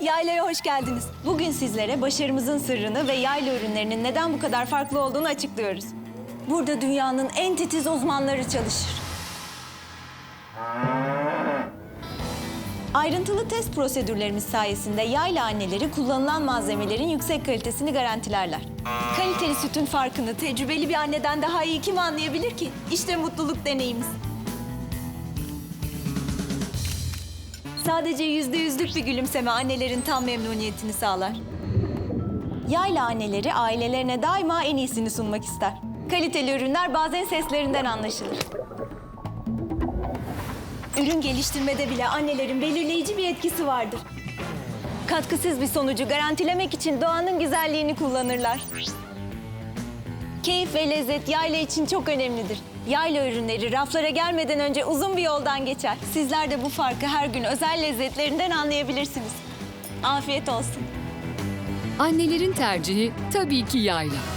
Yaylaya hoş geldiniz. Bugün sizlere başarımızın sırrını ve yayla ürünlerinin neden bu kadar farklı olduğunu açıklıyoruz. Burada dünyanın en titiz uzmanları çalışır. Ayrıntılı test prosedürlerimiz sayesinde yayla anneleri kullanılan malzemelerin yüksek kalitesini garantilerler. Kaliteli sütün farkını tecrübeli bir anneden daha iyi kim anlayabilir ki? İşte mutluluk deneyimiz. Sadece yüzde yüzlük bir gülümseme annelerin tam memnuniyetini sağlar. Yayla anneleri ailelerine daima en iyisini sunmak ister. Kaliteli ürünler bazen seslerinden anlaşılır. Ürün geliştirmede bile annelerin belirleyici bir etkisi vardır. Katkısız bir sonucu garantilemek için doğanın güzelliğini kullanırlar. Keyif ve lezzet yayla için çok önemlidir. Yayla ürünleri raflara gelmeden önce uzun bir yoldan geçer. Sizler de bu farkı her gün özel lezzetlerinden anlayabilirsiniz. Afiyet olsun. Annelerin tercihi tabii ki yayla.